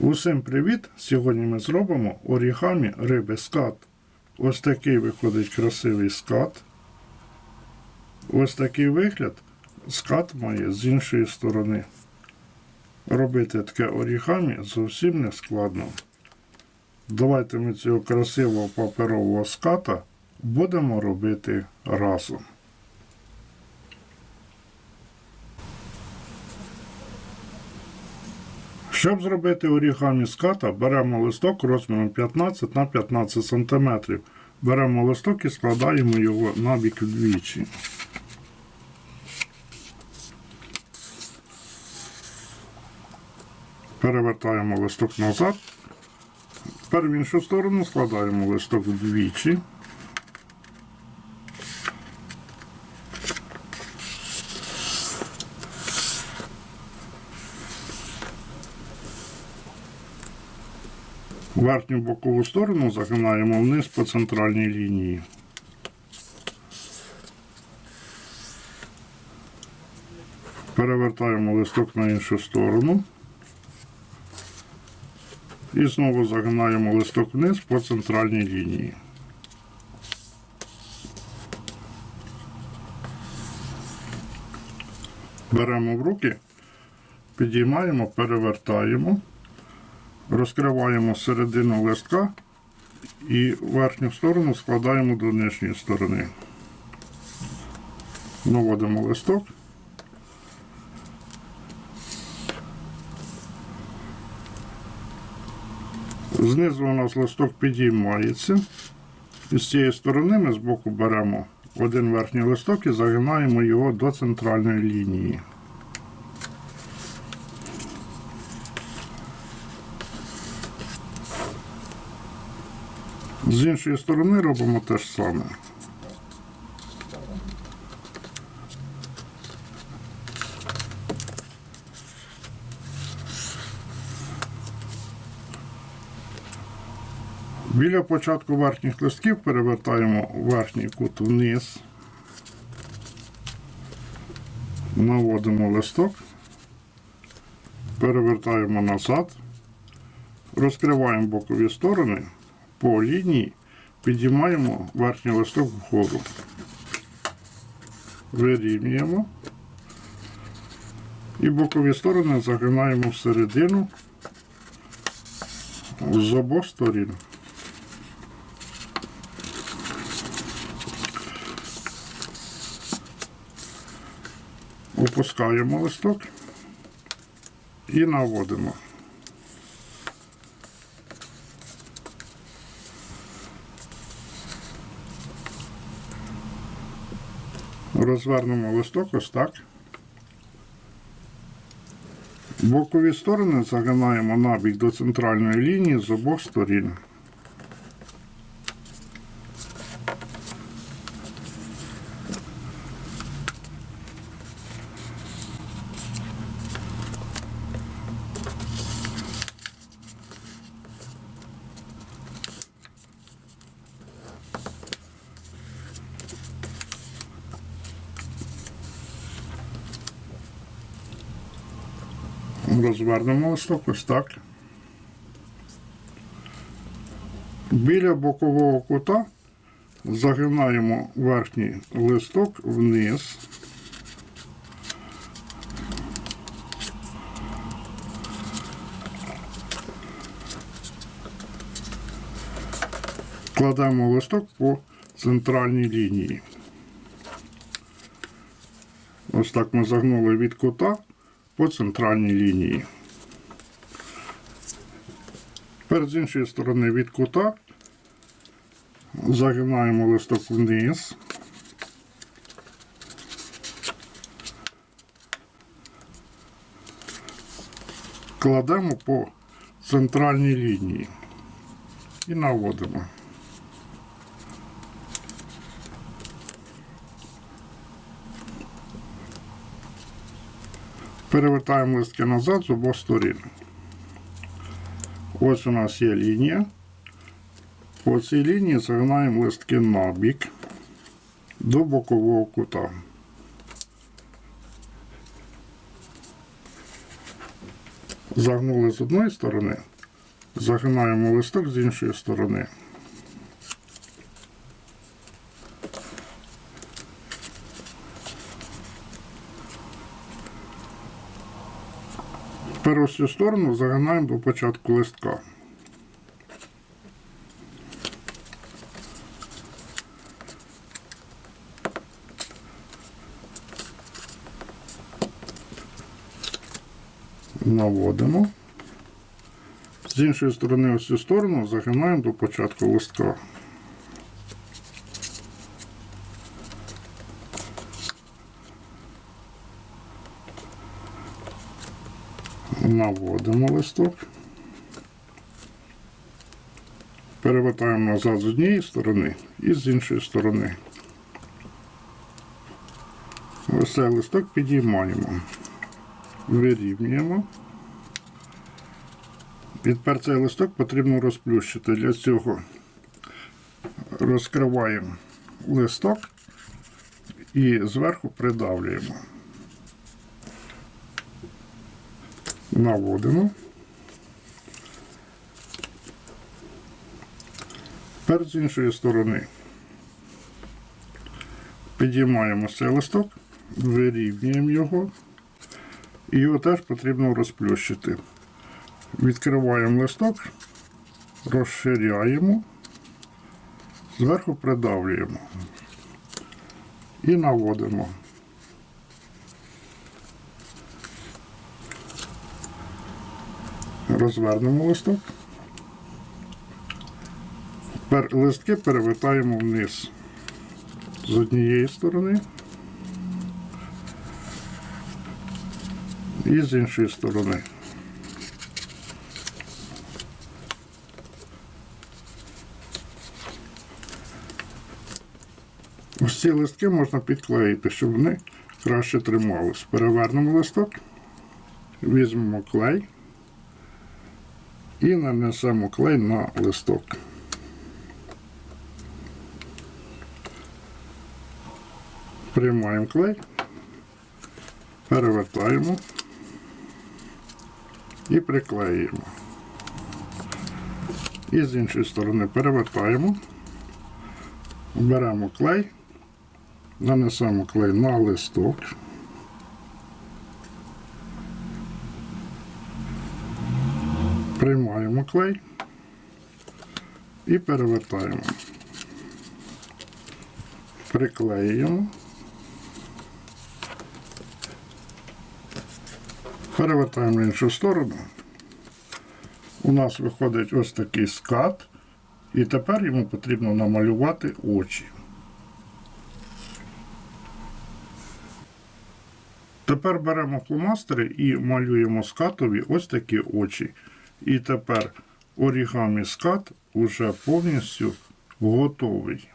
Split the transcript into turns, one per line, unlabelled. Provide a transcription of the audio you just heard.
Усім привіт! Сьогодні ми зробимо орігамі риби скат. Ось такий виходить красивий скат. Ось такий вигляд скат має з іншої сторони. Робити таке орігамі зовсім не складно. Давайте ми цього красивого паперового ската будемо робити разом. Щоб зробити орігамі ската, беремо листок розміром 15 на 15 см. Беремо листок і складаємо його набік вдвічі. Перевертаємо листок назад. Тепер в іншу сторону складаємо листок вдвічі. Верхню бокову сторону загинаємо вниз по центральній лінії. Перевертаємо листок на іншу сторону. І знову загинаємо листок вниз по центральній лінії. Беремо в руки, підіймаємо, перевертаємо. Розкриваємо середину листка і верхню сторону складаємо до нижньої сторони. Наводимо листок. Знизу у нас листок підіймається. І з цієї сторони ми збоку беремо один верхній листок і загинаємо його до центральної лінії. З іншої сторони робимо те ж саме. Біля початку верхніх листків перевертаємо верхній кут вниз, наводимо листок, перевертаємо назад, розкриваємо бокові сторони по лінії підіймаємо верхній листок вгору. Вирівнюємо. І бокові сторони загинаємо всередину з обох сторін. Опускаємо листок і наводимо. Розвернемо листок ось так. Бокові сторони загинаємо набік до центральної лінії з обох сторін. Розвернемо листок ось так. Біля бокового кута загинаємо верхній листок вниз. Кладемо листок по центральній лінії. Ось так ми загнули від кута по центральній лінії. Тепер з іншої сторони від кута загинаємо листок вниз. Кладемо по центральній лінії і наводимо. Перевертаємо листки назад з обох сторін. Ось у нас є лінія. По цій лінії загинаємо листки на бік до бокового кута. Загнули з одної сторони, загинаємо листок з іншої сторони. Тепер ось цю сторону загинаємо до початку листка. Наводимо. З іншої сторони ось цю сторону загинаємо до початку листка. Наводимо листок. Перевертаємо назад з однієї сторони і з іншої сторони. Ось цей листок підіймаємо. Вирівнюємо. І тепер цей листок потрібно розплющити. Для цього розкриваємо листок і зверху придавлюємо. Наводимо. Тепер з іншої сторони підіймаємо цей листок, вирівнюємо його. І його теж потрібно розплющити. Відкриваємо листок, розширяємо, зверху придавлюємо і наводимо. Розвернемо листок. Тепер листки перевертаємо вниз з однієї сторони і з іншої сторони. Ось ці листки можна підклеїти, щоб вони краще тримались. Перевернемо листок, візьмемо клей і нанесемо клей на листок. Приймаємо клей, перевертаємо і приклеюємо. І з іншої сторони перевертаємо, беремо клей, нанесемо клей на листок. Приймаємо клей і перевертаємо. Приклеюємо. Перевертаємо в іншу сторону. У нас виходить ось такий скат, і тепер йому потрібно намалювати очі. Тепер беремо фломастери і малюємо скатові ось такі очі. І тепер орігамі скат уже повністю готовий.